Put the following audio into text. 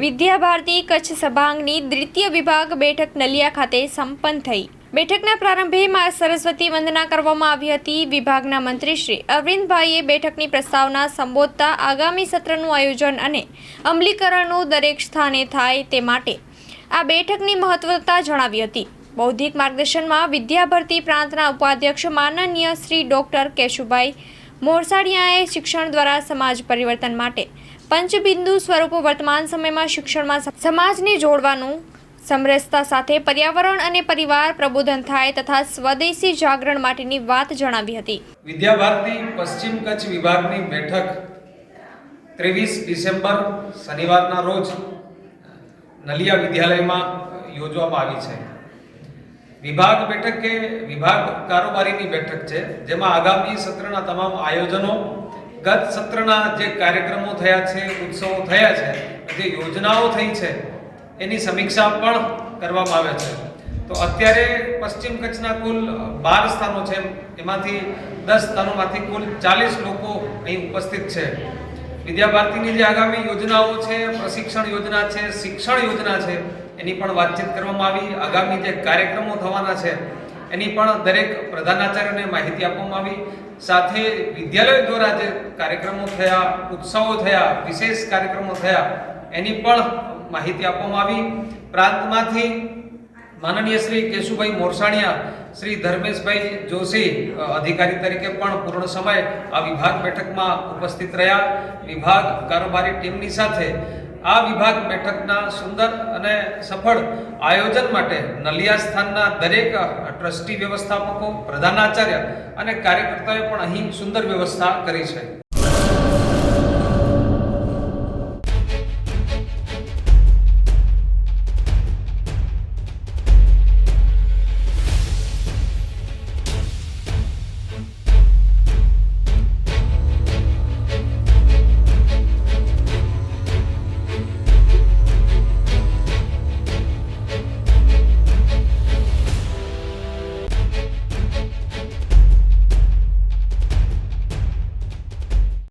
વિદ્યાભારતી કચ્છ સભાંગની દ્વિતીય વિભાગ બેઠક નલિયા ખાતે સંપન્ન થઈ. બેઠકના પ્રારંભે માં સરસ્વતી વંદના કરવામાં આવી હતી. વિભાગના મંત્રી શ્રી અરવિંદભાઈએ બેઠકની પ્રસ્તાવના સંબોધતા આગામી સત્રનું આયોજન અને અમલીકરણનું દરેક સ્થાને થાય તે માટે આ બેઠકની મહત્વતા જણાવી હતી. બૌદ્ધિક માર્ગદર્શનમાં વિદ્યાભરતી પ્રાંતના ઉપાધ્યક્ષ માનનીય શ્રી ડોક્ટર કેશુભાઈ મોરસાડિયાએ શિક્ષણ દ્વારા સમાજ પરિવર્તન માટે પંચબિંદુ સ્વરૂપ વર્તમાન સમયમાં શિક્ષણમાં સમાજને જોડવાનું, સમરસતા સાથે પર્યાવરણ અને પરિવાર પ્રબોધન થાય તથા સ્વદેશી જાગરણ માટેની વાત જણાવી હતી. વિદ્યાભારતી પશ્ચિમ કચ્છ વિભાગની બેઠક ત્રેવીસ ડિસેમ્બર શનિવારના રોજ નલિયા વિદ્યાલયમાં યોજવામાં આવી છે. વિભાગ બેઠક કે વિભાગ કારોબારીની બેઠક છે, જેમાં આગામી સત્રના તમામ આયોજનો ગત સત્રના જે કાર્યક્રમો થયા છે, ઉત્સવો થયા છે, જે યોજનાઓ થઈ છે, એની સમીક્ષા પણ કરવામાં આવે છે. તો અત્યારે પશ્ચિમ કચ્છના કુલ બાર સ્થાનો છે, એમાંથી દસ સ્થાનોમાંથી કુલ ચાલીસ લોકો અહીં ઉપસ્થિત છે. વિદ્યાભારતીની જે આગામી યોજનાઓ છે, પ્રશિક્ષણ યોજના છે, શિક્ષણ યોજના છે, એની પણ વાતચીત કરવામાં આવી. આગામી જે કાર્યક્રમો થવાના છે, એની પણ દરેક પ્રધાનાચાર્યને માહિતી આપવામાં આવી. સાથે વિદ્યાલય દ્વારા જે કાર્યક્રમો થયા, ઉત્સવો થયા, વિશેષ કાર્યક્રમો થયા, એની પણ માહિતી આપવામાં આવી. પ્રાંતમાંથી માનનીય શ્રી કેશુભાઈ મોરસાણીયા, શ્રી ધર્મેશભાઈ જોશી અધિકારી તરીકે પણ પૂર્ણ સમય આ વિભાગ બેઠકમાં ઉપસ્થિત રહ્યા. વિભાગ કારોબારી ટીમની સાથે આ વિભાગ બેઠકના સુંદર અને સફળ આયોજન માટે નલિયા સ્થાનના દરેક ટ્રસ્ટી વ્યવસ્થાપકો, પ્રધાનાચાર્ય અને કાર્યકર્તાઓએ પણ અહીં સુંદર વ્યવસ્થા કરી છે.